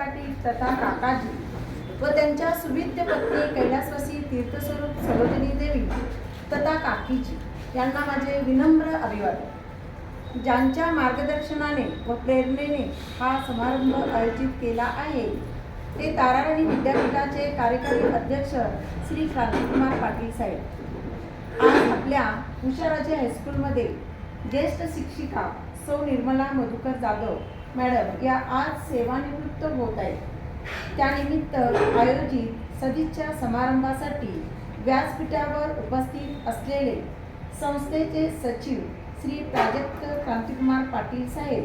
पाटील तथा काकाजी व त्यांच्या सुविद्य पत्नी कैलासवासी तीर्थस्वरूप सरोजिनी देवी तथा काकीजी यांना माझे विनम्र अभिवादन. ज्यांच्या मार्गदर्शनाने व प्रेरणेने हा समारंभ आयोजित केला आहे ते ताराराणी विद्यापीठाचे कार्यकारी अध्यक्ष श्री क्रांतिकुमार पाटील साहेब. आज आपल्या हुशाराजे हायस्कूलमध्ये ज्येष्ठ शिक्षिका सौ निर्मला मधुकर जाधव मॅडम या आज सेवानिवृत्त होत आहेत. त्यानिमित्त आयोजित सदिच्छा समारंभासाठी व्यासपीठावर उपस्थित असलेले संस्थेचे सचिव श्री प्राजक्त क्रांतिकुमार पाटील साहेब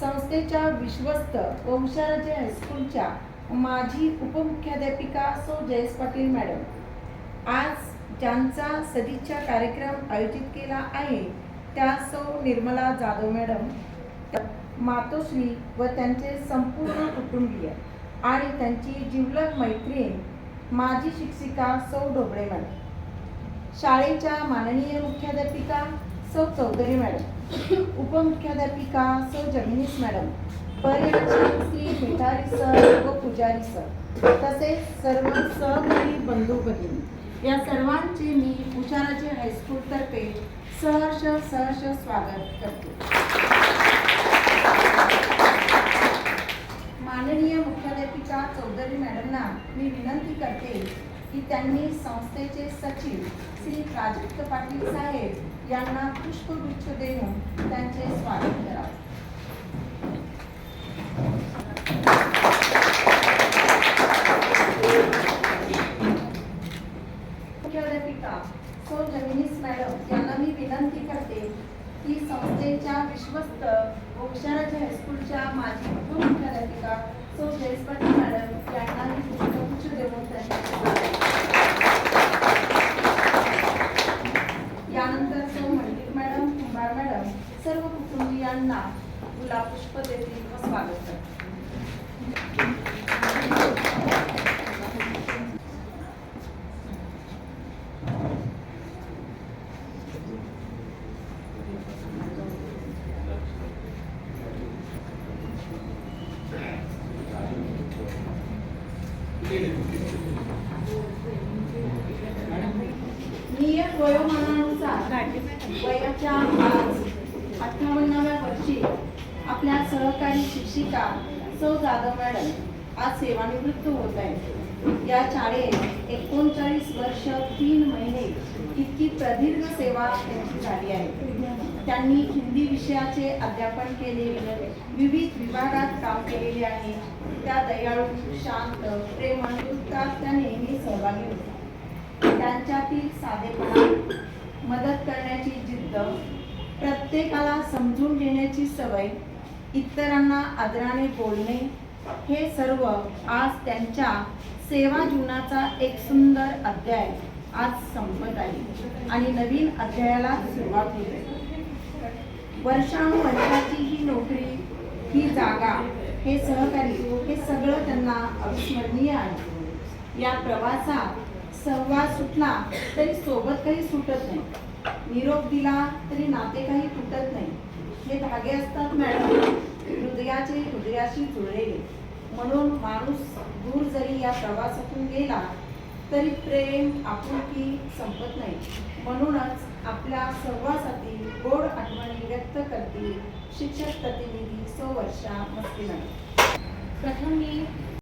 संस्थेच्या विश्वस्त व हुशाराचे हायस्कूलच्या माजी उपमुख्याध्यापिका सो जयेश पाटील मॅडम आज ज्यांचा सदिच्छा कार्यक्रम आयोजित केला आहे त्या सौ निर्मला जाधव मॅडम मातोश्री व त्यांचे संपूर्ण कुटुंबीय आणि त्यांची जिवलग मैत्रीण माजी शिक्षिका सौ ढोबळे मॅडम. शाळेच्या माननीय मुख्याध्यापिका सौ चौधरी मॅडम. उपमुख्याध्यापिका सौ जमिनीस मॅडम. पर्यवेक्षक श्री मिठारी सर व पुजारी सर. तसेच सर्व सहकारी बंधू भगिनी या सर्वांचे मी हुशाराचे हायस्कूलतर्फे सहर्ष सहर्ष स्वागत करते. माननीय मुख्याध्यापिका चौधरी मॅडमना मी विनंती करते की त्यांनी संस्थेचे सचिव श्री प्राजक्त पाटील साहेब यांना पुष्पगुच्छ देऊन त्यांचे स्वागत करावे मुख्याध्यापिका सो जमिनीस मॅडम यांना मी विनंती करते ही संस्थेच्या विश्वस्त ओशाराच्या हायस्कूलच्या माजी उपमुख्याध्यापिका सो जयस्पती मॅडम यांना मी पुष्पगुच्छ देऊन त्यांनी यानंतर सो मंडित मॅडम कुंभार मॅडम सर्व कुटुंबियांना गुलाबपुष्प देतील व स्वागत करतील. नियत वयोमानानुसार वयाच्या आज अठ्ठावन्नाव्या वर्षी आपल्या सहकारी शिक्षिका सौ जाधव मॅडम आज सेवानिवृत्त होत आहेत. या शाळेत एकोणचाळीस वर्ष तीन महिने इतकी प्रदीर्घ सेवा त्यांची झाली आहे. त्यांनी हिंदी विषयाचे अध्यापन केलेले विविध विभागात काम केलेले आहे. त्या दयाळू शांत प्रेमळ वृत्तात त्या नेहमी सहभागी होत्या. त्यांच्यातील साधेपणा मदत करण्याची जिद्द प्रत्येकाला समजून घेण्याची सवय इतरांना आदराने बोलणे हे सर्व आज त्यांच्या सेवा जीवनाचा एक सुंदर अध्याय आज संपत आहे आणि नवीन अध्यायाला सुरुवात होते. वर्षानुवर्षाची ही नोकरी ही जागा हे सहकारी हे सगळं त्यांना अविस्मरणीय आहे. या प्रवासात संवाद सुटला तरी सोबत काही सुटत नाही. निरोप दिला तरी नाते काही तुटत नाही. हे धागे असतात मॅडम. हृदयाचे हृदयाशी जुळलेले. म्हणून माणूस दूर जरी या प्रवासातून गेला तरी प्रेम आपुलकी संपत नाही. म्हणूनच आपल्या सहवासातील गोड आठवणी व्यक्त करतील. शिक्षक प्रतिनिधी सौ वर्षा मस्ती प्रथम मी